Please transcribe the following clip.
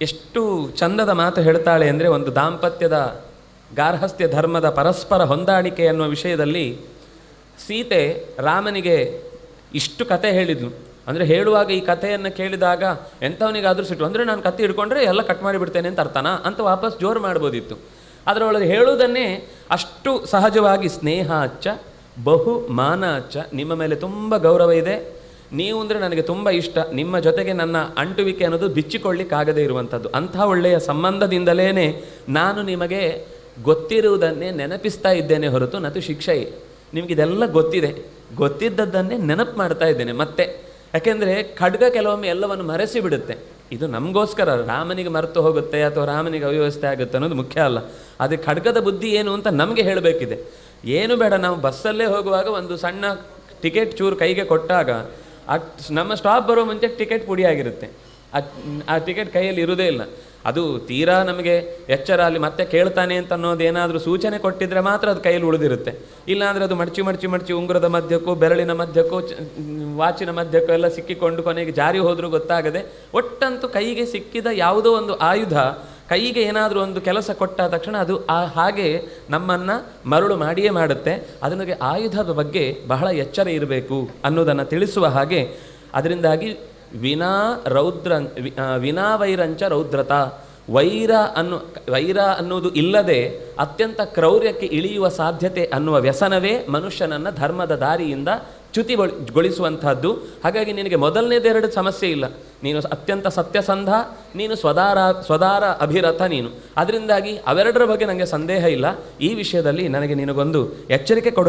ಎಷ್ಟು ಚಂದದ ಮಾತು ಹೇಳ್ತಾಳೆ ಅಂದರೆ ಒಂದು ದಾಂಪತ್ಯದ ಗಾರ್ಹಸ್ಥ್ಯ ಧರ್ಮದ ಪರಸ್ಪರ ಹೊಂದಾಣಿಕೆ ಅನ್ನುವ ವಿಷಯದಲ್ಲಿ ಸೀತೆ ರಾಮನಿಗೆ ಇಷ್ಟು ಕತೆ ಹೇಳಿದ್ಲು. ಅಂದರೆ ಹೇಳುವಾಗ ಈ ಕಥೆಯನ್ನು ಕೇಳಿದಾಗ ಎಂಥವನಿಗಾದರೂ ಸಿಟ್ಟು, ಅಂದರೆ ನಾನು ಕತೆ ಹಿಡ್ಕೊಂಡ್ರೆ ಎಲ್ಲ ಕಟ್ ಮಾಡಿಬಿಡ್ತೇನೆ ಅಂತ ಅರ್ಥನ? ಅಂತ ವಾಪಸ್ ಜೋರು ಮಾಡ್ಬೋದಿತ್ತು. ಅದರೊಳಗೆ ಹೇಳುವುದನ್ನೇ ಅಷ್ಟು ಸಹಜವಾಗಿ ಸ್ನೇಹ ಅಚ್ಚ ಬಹು ಮಾನ ಅಚ್ಚ, ನಿಮ್ಮ ಮೇಲೆ ತುಂಬ ಗೌರವ ಇದೆ. ನೀವು ಅಂದರೆ ನನಗೆ ತುಂಬ ಇಷ್ಟ. ನಿಮ್ಮ ಜೊತೆಗೆ ನನ್ನ ಅಂಟುವಿಕೆ ಅನ್ನೋದು ಬಿಚ್ಚಿಕೊಳ್ಳಿಕ್ಕಾಗದೇ ಇರುವಂಥದ್ದು. ಅಂಥ ಒಳ್ಳೆಯ ಸಂಬಂಧದಿಂದಲೇ ನಾನು ನಿಮಗೆ ಗೊತ್ತಿರುವುದನ್ನೇ ನೆನಪಿಸ್ತಾ ಇದ್ದೇನೆ ಹೊರತು ನತು ಶಿಕ್ಷೆ. ನಿಮಗಿದೆಲ್ಲ ಗೊತ್ತಿದೆ. ಗೊತ್ತಿದ್ದದ್ದನ್ನೇ ನೆನಪು ಮಾಡ್ತಾ ಇದ್ದೇನೆ ಮತ್ತೆ. ಯಾಕೆಂದರೆ ಖಡ್ಗ ಕೆಲವೊಮ್ಮೆ ಎಲ್ಲವನ್ನು ಮರೆಸಿ ಬಿಡುತ್ತೆ. ಇದು ನಮಗೋಸ್ಕರ ರಾಮನಿಗೆ ಮರೆತು ಹೋಗುತ್ತೆ ಅಥವಾ ರಾಮನಿಗೆ ಅವ್ಯವಸ್ಥೆ ಆಗುತ್ತೆ ಅನ್ನೋದು ಮುಖ್ಯ ಅಲ್ಲ. ಅದು ಖಡ್ಗದ ಬುದ್ಧಿ ಏನು ಅಂತ ನಮಗೆ ಹೇಳಬೇಕಿದೆ. ಏನು ಬೇಡ, ನಾವು ಬಸ್ಸಲ್ಲೇ ಹೋಗುವಾಗ ಒಂದು ಸಣ್ಣ ಟಿಕೆಟ್ ಚೂರು ಕೈಗೆ ಕೊಟ್ಟಾಗ ಆ ನಮ್ಮ ಸ್ಟಾಪ್ ಬರೋ ಮುಂಚೆ ಟಿಕೆಟ್ ಪುಡಿಯಾಗಿರುತ್ತೆ ಆ ಟಿಕೆಟ್ ಕೈಯಲ್ಲಿ ಇರುವುದೇ ಇಲ್ಲ. ಅದು ತೀರಾ ನಮಗೆ ಎಚ್ಚರ ಅಲ್ಲಿ ಮತ್ತೆ ಕೇಳ್ತಾನೆ ಅಂತ ಅನ್ನೋದೇನಾದರೂ ಸೂಚನೆ ಕೊಟ್ಟಿದ್ರೆ ಮಾತ್ರ ಅದು ಕೈಯಲ್ಲಿ ಉಳಿದಿರುತ್ತೆ. ಇಲ್ಲಾಂದರೆ ಅದು ಮಡಚಿ ಮಡಚಿ ಮಡಚಿ ಉಂಗುರದ ಮಧ್ಯಕ್ಕೂ, ಬೆರಳಿನ ಮಧ್ಯಕ್ಕೂ ವಾಚಿನ ಮಧ್ಯಕ್ಕೂ ಎಲ್ಲ ಸಿಕ್ಕಿಕೊಂಡು ಕೊನೆಗೆ ಜಾರಿ ಹೋದರೂ ಗೊತ್ತಾಗದೆ ಒಟ್ಟಂತೂ ಕೈಗೆ ಸಿಕ್ಕಿದ ಯಾವುದೋ ಒಂದು ಆಯುಧ ಕೈಗೆ ಏನಾದರೂ ಒಂದು ಕೆಲಸ ಕೊಟ್ಟ ತಕ್ಷಣ ಅದು ಆ ಹಾಗೆ ನಮ್ಮನ್ನು ಮರಳು ಮಾಡಿಯೇ ಮಾಡುತ್ತೆ. ಅದನಿಗೆ ಆಯುಧದ ಬಗ್ಗೆ ಬಹಳ ಎಚ್ಚರ ಇರಬೇಕು ಅನ್ನೋದನ್ನು ತಿಳಿಸುವ ಹಾಗೆ ಅದರಿಂದಾಗಿ ವಿನಾ ರೌದ್ರ ವಿನಾ ವೈರಂಚ ರೌದ್ರತ. ವೈರ ಅನ್ನು, ವೈರ ಅನ್ನುವುದು ಇಲ್ಲದೆ ಅತ್ಯಂತ ಕ್ರೌರ್ಯಕ್ಕೆ ಇಳಿಯುವ ಸಾಧ್ಯತೆ ಅನ್ನುವ ವ್ಯಸನವೇ ಮನುಷ್ಯನನ್ನು ಧರ್ಮದ ದಾರಿಯಿಂದ ಚ್ಯುತಿಗೊಳಿಸುವಂತಹದ್ದು ಹಾಗಾಗಿ ನಿನಗೆ ಮೊದಲನೇದೆರಡು ಸಮಸ್ಯೆ ಇಲ್ಲ. ನೀನು ಅತ್ಯಂತ ಸತ್ಯಸಂಧ, ನೀನು ಸ್ವದಾರ ಸ್ವದಾರ ಅಭಿರಥ ನೀನು. ಅದರಿಂದಾಗಿ ಅವೆರಡರ ಬಗ್ಗೆ ನನಗೆ ಸಂದೇಹ ಇಲ್ಲ. ಈ ವಿಷಯದಲ್ಲಿ ನನಗೆ ನಿನಗೊಂದು ಎಚ್ಚರಿಕೆ ಕೊಡು